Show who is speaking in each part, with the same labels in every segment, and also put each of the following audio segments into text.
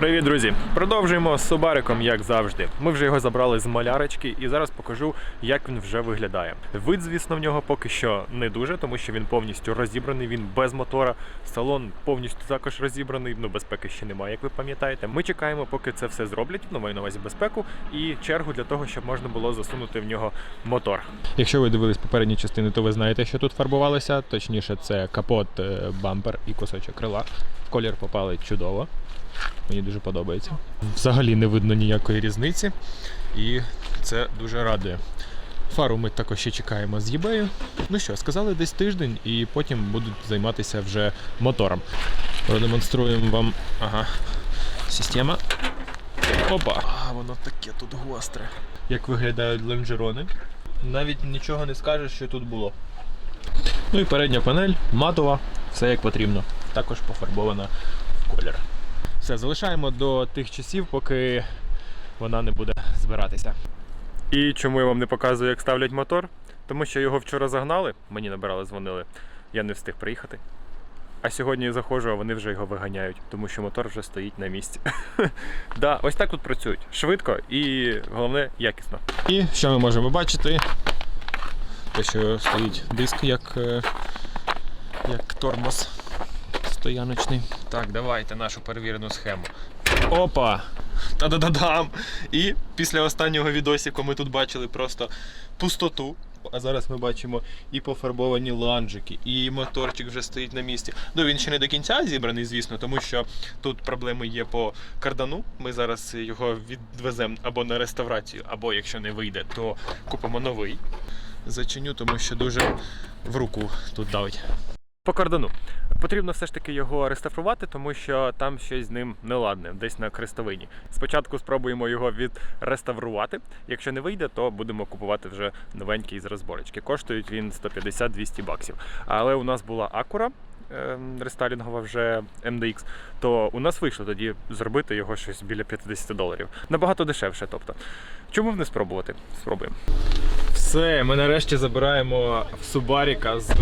Speaker 1: Привіт, друзі! Продовжуємо з Субариком, як завжди. Ми вже його забрали з малярочки, і зараз покажу, як він вже виглядає. Вид, звісно, в нього поки що не дуже, тому що він повністю розібраний, він без мотора. Салон повністю також розібраний. Ну, безпеки ще немає, як ви пам'ятаєте. Ми чекаємо, поки це все зроблять. Ну, маю на увазі безпеку і чергу для того, щоб можна було засунути в нього мотор. Якщо ви дивились попередні частини, то ви знаєте, що тут фарбувалося. Точніше, це капот, е, бампер і кусочок крила. Колір попали чудово. Мені дуже подобається. Взагалі не видно ніякої різниці, і це дуже радує. Фару ми також ще чекаємо з eBay. Ну що, сказали десь тиждень, і потім будуть займатися вже мотором. Продемонструємо вам. Ага. Система. Опа! А, воно таке тут гостре. Як виглядають лонжерони. Навіть нічого не скажеш, що тут було. Ну і передня панель матова, все як потрібно. Також пофарбована в колір. Все, залишаємо до тих часів, поки вона не буде збиратися. І чому я вам не показую, як ставлять мотор? Тому що його вчора загнали, мені набирали, дзвонили. Я не встиг приїхати. А сьогодні я заходжу, а вони вже його виганяють, тому що мотор вже стоїть на місці. да, ось так тут працюють. Швидко і головне якісно. І що ми можемо бачити? Те, що стоїть диск як, е, як тормоз стояночний. Так, давайте нашу перевірену схему. Опа! Та-да-да-дам! І після останнього відосіку ми тут бачили просто пустоту. А зараз ми бачимо і пофарбовані ланжики, і моторчик вже стоїть на місці. Ну він ще не до кінця зібраний, звісно, тому що тут проблеми є по кардану. Ми зараз його відвеземо або на реставрацію, або якщо не вийде, то купимо новий. Зачиню, тому що дуже в руку тут давить. По кардану. Потрібно все ж таки його реставрувати, тому що там щось з ним неладне, десь на крестовині. Спочатку спробуємо його відреставрувати. Якщо не вийде, то будемо купувати вже новенький з розборочки. Коштують він 150-200 баксів. Але у нас була Акура. ем, Рестайлінгова вже MDX, то у нас вийшло тоді зробити його щось біля 50 доларів. Набагато дешевше. Тобто, чому б не спробувати? Спробуємо. Все, ми нарешті забираємо Субаріка з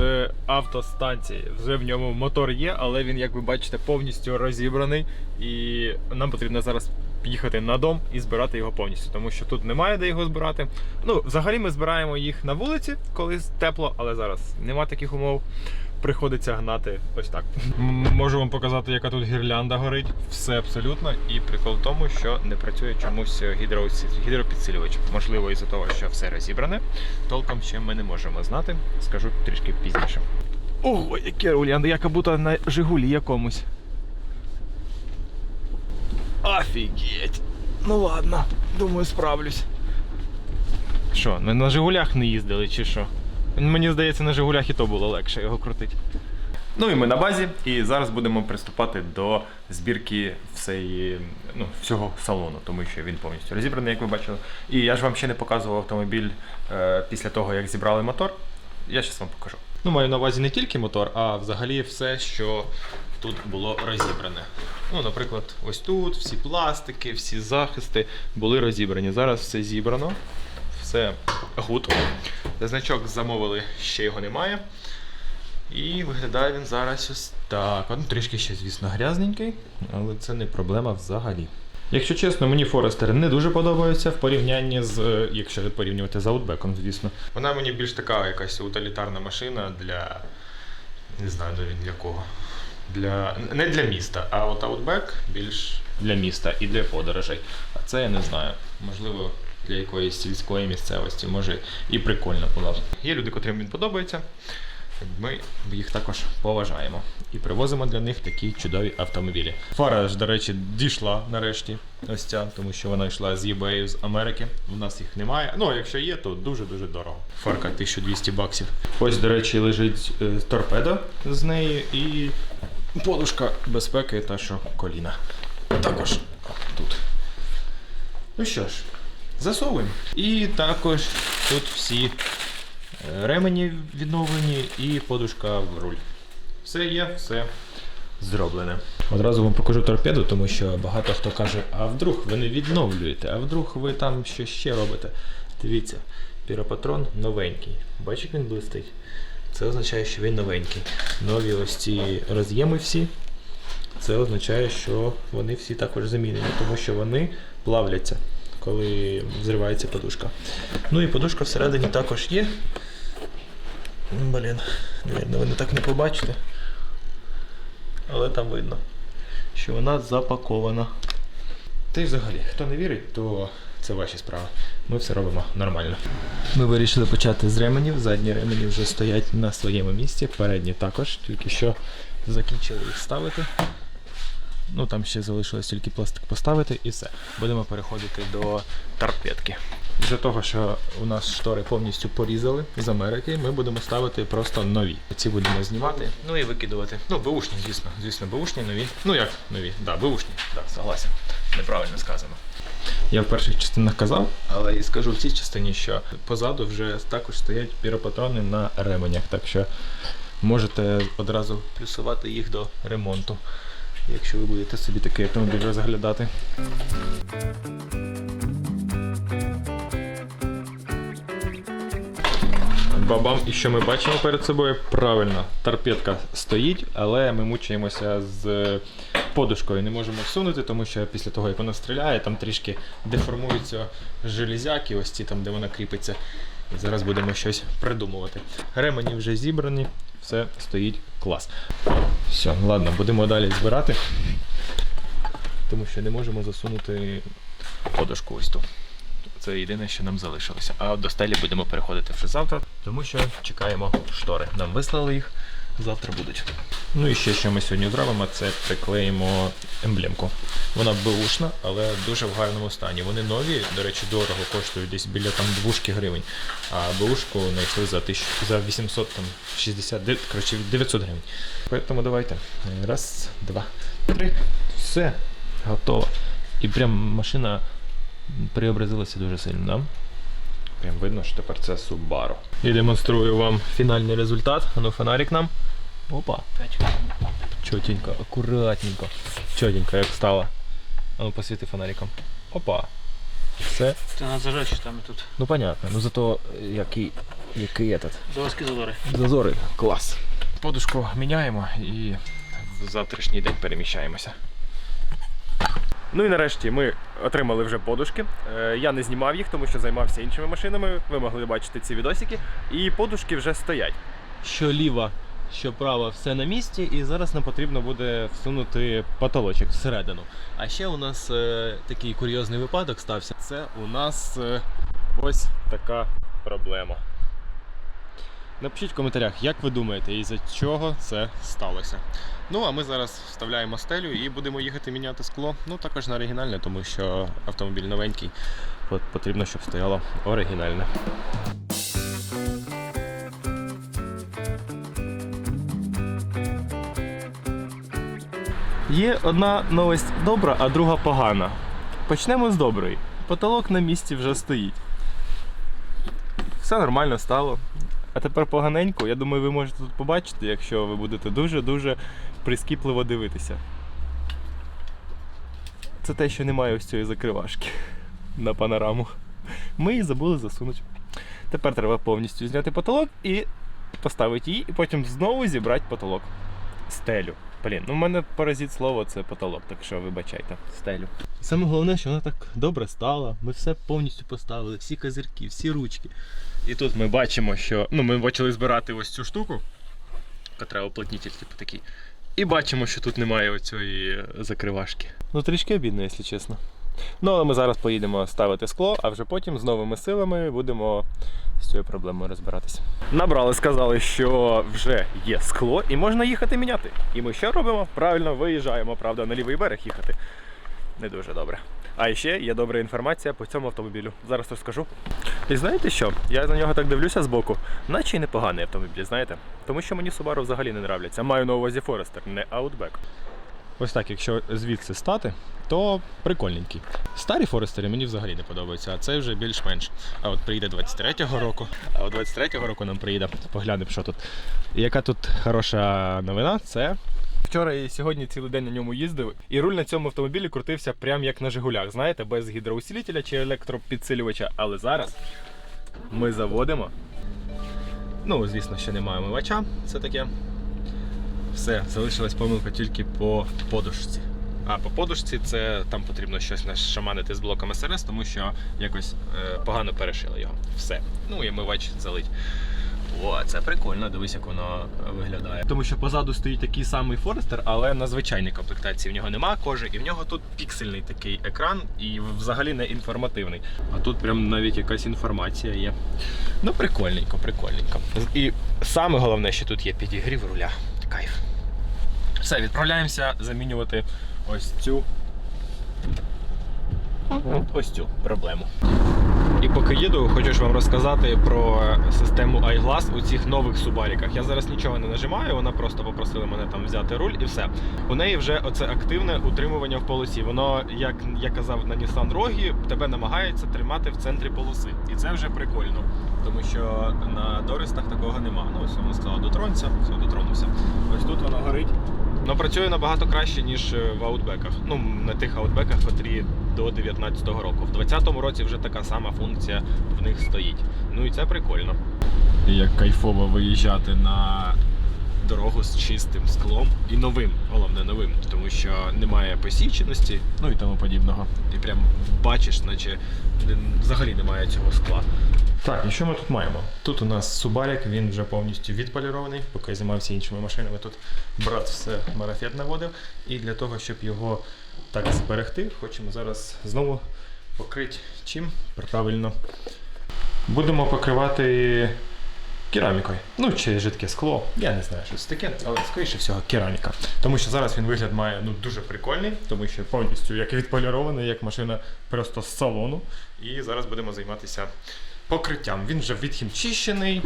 Speaker 1: автостанції. Вже в ньому мотор є, але він, як ви бачите, повністю розібраний. І нам потрібно зараз їхати на дом і збирати його повністю, тому що тут немає де його збирати. Ну, взагалі ми збираємо їх на вулиці, коли тепло, але зараз нема таких умов. Приходиться гнати ось так. Можу вам показати, яка тут гірлянда горить. Все абсолютно. І прикол в тому, що не працює чомусь гідропідсилювач. Можливо, із-за того, що все розібране. Толком ще ми не можемо знати. Скажу трішки пізніше. Ого, яке рулянда, як будто на Жигулі якомусь. Офігеть. Ну ладно, думаю, справлюсь. Що, ми на Жигулях не їздили чи що? Мені здається, на Жигулях і то було легше його крутити. Ну і ми на базі, і зараз будемо приступати до збірки всеї, ну, всього салону, тому що він повністю розібраний, як ви бачили. І я ж вам ще не показував автомобіль е, після того, як зібрали мотор. Я зараз вам покажу. Ну, маю на увазі не тільки мотор, а взагалі все, що тут було розібране. Ну, наприклад, ось тут всі пластики, всі захисти були розібрані. Зараз все зібрано, все гуд. Значок замовили, ще його немає. І виглядає він зараз ось так. Ну, трішки ще, звісно, грязненький, але це не проблема взагалі. Якщо чесно, мені Форестер не дуже подобається в порівнянні з, е, якщо порівнювати з Outback, звісно. Вона мені більш така якась утилітарна машина для. Не знаю навіть для кого. Для... Не для міста, а от Outback більш для міста і для подорожей. А це я не знаю. Можливо, для якоїсь сільської місцевості, може і прикольно була б. Є люди, котрим він подобається. Ми їх також поважаємо і привозимо для них такі чудові автомобілі. Фара ж, до речі, дійшла нарешті. Ось ця, тому що вона йшла з eBay з Америки. У нас їх немає. Ну, а якщо є, то дуже-дуже дорого. Фарка 1200 баксів. Ось, до речі, лежить е, торпеда з неї і подушка безпеки та що коліна. Також тут. Ну що ж, засовуємо. І також тут всі е, ремені відновлені і подушка в руль. Все є, все зроблене. Одразу вам покажу торпеду, тому що багато хто каже, а вдруг ви не відновлюєте, а вдруг ви там що ще робите. Дивіться, піропатрон новенький. Бачиш, як він блистить? Це означає, що він новенький. Нові ось ці роз'єми всі. це означає, що вони всі також замінені, тому що вони плавляться, коли зривається подушка. Ну і подушка всередині також є. Блін, навірно, ви не так не побачите. Але там видно, що вона запакована. Та й взагалі, хто не вірить, то це ваші справи. Ми все робимо нормально. Ми вирішили почати з ременів. Задні ремені вже стоять на своєму місці, передні також, тільки що закінчили їх ставити. Ну там ще залишилось тільки пластик поставити і все. Будемо переходити до торпедки. З-за того, що у нас штори повністю порізали з Америки, ми будемо ставити просто нові. Ці будемо знімати, ну і викидувати. Ну, беушні, звісно. Звісно, беушні нові. Ну як нові? Да, беушні. Да, согласен. Неправильно сказано. Я в перших частинах казав, але і скажу в цій частині, що позаду вже також стоять піропатрони на ременях, так що можете одразу плюсувати їх до ремонту, якщо ви будете собі такий автомобіль розглядати. Бабам, і що ми бачимо перед собою? Правильно, торпедка стоїть, але ми мучаємося з подушкою. Не можемо всунути, тому що після того, як вона стріляє, там трішки деформуються железяки, ось ці там, де вона кріпиться. І зараз будемо щось придумувати. Ремені вже зібрані, все стоїть клас. Все, ладно, будемо далі збирати, тому що не можемо засунути подушку ось тут. Це єдине, що нам залишилося. А до стелі будемо переходити вже завтра, тому що чекаємо штори. Нам вислали їх, завтра будуть. Ну і ще що ми сьогодні зробимо, це приклеїмо емблемку. Вона беушна, але дуже в гарному стані. Вони нові, до речі, дорого коштують десь біля там 2 гривень. А беушку знайшли за 1000, за 860, де- коротше, 900 гривень. Тому давайте. Раз, два, три. Все, готово. І прям машина преобразилася дуже сильно, да? Прям видно, що тепер це Subaru. І демонструю вам фінальний результат. Ану, фонарик нам. Опа. Чотенько, акуратненько. Чотенько, як стало. Ану, посвіти фонариком. Опа. Все.
Speaker 2: Ти на зажечі там і тут.
Speaker 1: Ну понятно. Ну зато е, який, який этот.
Speaker 2: Заводські зазори.
Speaker 1: Зазори. Клас. Подушку міняємо і в завтрашній день переміщаємося. Ну і нарешті ми отримали вже подушки. Е, Я не знімав їх, тому що займався іншими машинами. Ви могли бачити ці відосики. І подушки вже стоять. Що ліва, що права, все на місці, і зараз нам потрібно буде всунути потолочок всередину. А ще у нас е, такий курйозний випадок стався. Це у нас е, ось така проблема. Напишіть в коментарях, як ви думаєте, із-за чого це сталося. Ну, а ми зараз вставляємо стелю і будемо їхати міняти скло. Ну, також на оригінальне, тому що автомобіль новенький. Потрібно, щоб стояло оригінальне. Є одна новость добра, а друга погана. Почнемо з доброї. Потолок на місці вже стоїть. Все нормально стало. А тепер поганенько, я думаю, ви можете тут побачити, якщо ви будете дуже-дуже прискіпливо дивитися. Це те, що немає ось цієї закривашки на панораму. Ми її забули засунути. Тепер треба повністю зняти потолок і поставити її, і потім знову зібрати потолок. Стелю. Блін, ну в мене паразит слово це потолок, так що вибачайте. Стелю. Саме головне, що вона так добре стала. Ми все повністю поставили, всі козирки, всі ручки. І тут ми бачимо, що ну, ми почали збирати ось цю штуку, котра уплотнитель, типу такий. І бачимо, що тут немає оцієї закривашки. Ну, трішки обідно, якщо чесно. Ну, але ми зараз поїдемо ставити скло, а вже потім з новими силами будемо з цією проблемою розбиратися. Набрали, сказали, що вже є скло і можна їхати міняти. І ми що робимо? Правильно виїжджаємо, правда, на лівий берег їхати. Не дуже добре. А ще є добра інформація по цьому автомобілю. Зараз розкажу. І знаєте що? Я на нього так дивлюся збоку, наче й непоганий автомобіль, знаєте? Тому що мені Subaru взагалі не нравляться. Маю на увазі Forester, не Outback. Ось так, якщо звідси стати, то прикольненький. Старі Форестери мені взагалі не подобаються, а цей вже більш-менш. А от приїде 23-го року, а от 23-го року нам приїде, поглянемо, що тут. Яка тут хороша новина, це. Вчора і сьогодні цілий день на ньому їздив, і руль на цьому автомобілі крутився прям як на Жигулях, знаєте, без гідроусилителя чи електропідсилювача. Але зараз ми заводимо. Ну, звісно, ще немає омивача, це таке. Все, залишилась помилка тільки по подушці. А по подушці це там потрібно щось нашаманити з блоком СРС, тому що якось е, погано перешили його. Все. Ну і мивач залить. О, це прикольно, дивись, як воно виглядає. Тому що позаду стоїть такий самий Форестер, але на звичайній комплектації в нього нема кожи, і в нього тут піксельний такий екран, і взагалі не інформативний. А тут прям навіть якась інформація є. Ну, прикольненько, прикольненько. І саме головне, що тут є підігрів руля. Все, відправляємося замінювати ось цю. Ось цю проблему. І поки їду, хочу ж вам розказати про систему iGlass у цих нових субаріках. Я зараз нічого не нажимаю, вона просто попросила мене там взяти руль і все. У неї вже оце активне утримування в полосі. Воно, як я казав на Nissan Rogue, тебе намагається тримати в центрі полоси. І це вже прикольно. Тому що на Дористах такого нема. Ну ось воно сказала дотронься, все, дотронувся. Ось тут воно горить. Ну, працює набагато краще, ніж е, в аутбеках. Ну, на тих аутбеках, котрі до 19-го року. В 20-му році вже така сама функція в них стоїть. Ну і це прикольно. Як кайфово виїжджати на дорогу з чистим склом і новим, головне новим, тому що немає посіченості, ну і тому подібного. Ти прям бачиш, наче взагалі немає цього скла. Так, і що ми тут маємо? Тут у нас Субарік, він вже повністю відполірований, поки я займався іншими машинами. Тут брат все марафет наводив. І для того, щоб його так зберегти, хочемо зараз знову покрити чим? Правильно. Будемо покривати керамікою. Ну, чи жидке скло. Я не знаю, що це таке, але скоріше всього кераміка. Тому що зараз він вигляд має ну, дуже прикольний, тому що повністю як відполірований, як машина просто з салону. І зараз будемо займатися покриттям. Він вже відхімчищений,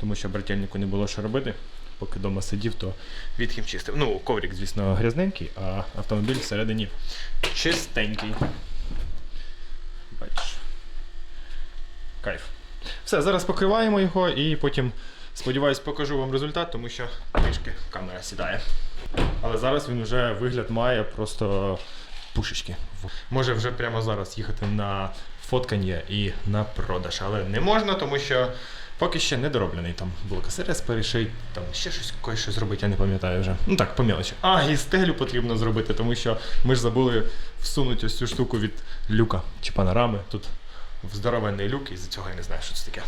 Speaker 1: тому що брательнику не було що робити. Поки вдома сидів, то відхімчистив. Ну, коврик, звісно, грязненький, а автомобіль всередині чистенький. Бачиш. Кайф. Все, зараз покриваємо його і потім, сподіваюсь, покажу вам результат, тому що трішки камера сідає. Але зараз він вже вигляд має просто пушечки. Може вже прямо зараз їхати на фоткання і на продаж. Але не можна, тому що поки ще не дороблений. Там блок СРС перешить, там ще щось кое що зробити, я не пам'ятаю вже. Ну так, по мелочі. А, і стелю потрібно зробити, тому що ми ж забули всунути ось цю штуку від люка чи панорами. Тут здоровенний люк, і з цього я не знаю, що це таке.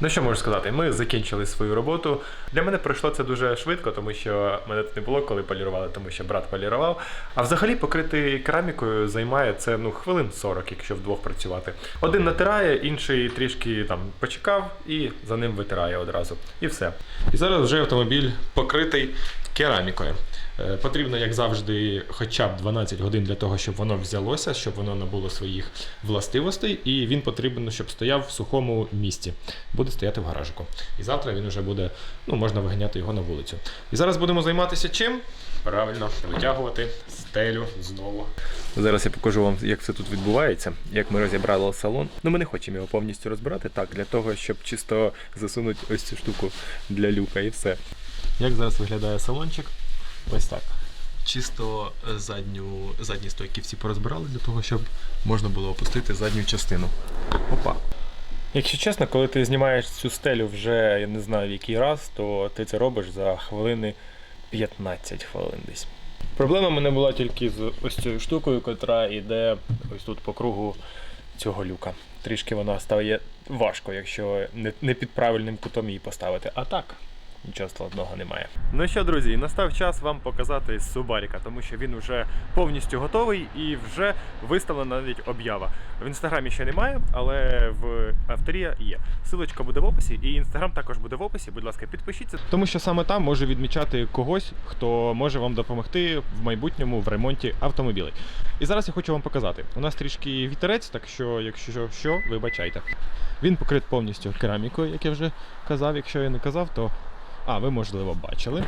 Speaker 1: Ну що можу сказати, ми закінчили свою роботу. Для мене пройшло це дуже швидко, тому що мене тут не було, коли полірували, тому що брат полірував. А взагалі покрити керамікою займає це ну, хвилин 40, якщо вдвох працювати. Один натирає, інший трішки там почекав і за ним витирає одразу. І все. І зараз вже автомобіль покритий керамікою. Е, Потрібно, як завжди, хоча б 12 годин для того, щоб воно взялося, щоб воно набуло своїх властивостей, і він потрібен, щоб стояв в сухому місці. Буде стояти в гаражику. І завтра він вже буде, ну, можна виганяти його на вулицю. І зараз будемо займатися чим? Правильно, витягувати стелю знову. Зараз я покажу вам, як все тут відбувається, як ми розібрали салон. Ну, ми не хочемо його повністю розбирати, так, для того, щоб чисто засунути ось цю штуку для люка і все. Як зараз виглядає салончик? Ось так. Чисто е, задню, задні стойки всі порозбирали для того, щоб можна було опустити задню частину. Опа. Якщо чесно, коли ти знімаєш цю стелю вже я не знаю в який раз, то ти це робиш за хвилини 15 хвилин десь. Проблема в мене була тільки з ось цією штукою, яка йде ось тут по кругу цього люка. Трішки вона стає важко, якщо не, не під правильним кутом її поставити. А так, нічого складного немає. Ну що, друзі, настав час вам показати Субаріка, тому що він вже повністю готовий і вже виставлена навіть об'ява. В інстаграмі ще немає, але в авторія є. Силочка буде в описі, і інстаграм також буде в описі. Будь ласка, підпишіться. Тому що саме там може відмічати когось, хто може вам допомогти в майбутньому в ремонті автомобілей. І зараз я хочу вам показати. У нас трішки вітерець, так що, якщо що, вибачайте. Він покрит повністю керамікою, як я вже казав. Якщо я не казав, то а, ви можливо бачили.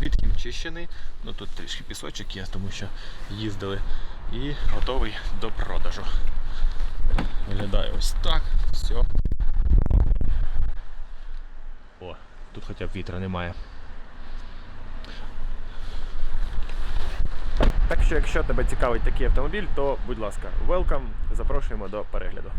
Speaker 1: Відхімчищений. Ну тут трішки пісочок є, тому що їздили. І готовий до продажу. Виглядає ось так. Все. О, тут хоча б вітра немає. Так що, якщо тебе цікавить такий автомобіль, то будь ласка, welcome, запрошуємо до перегляду.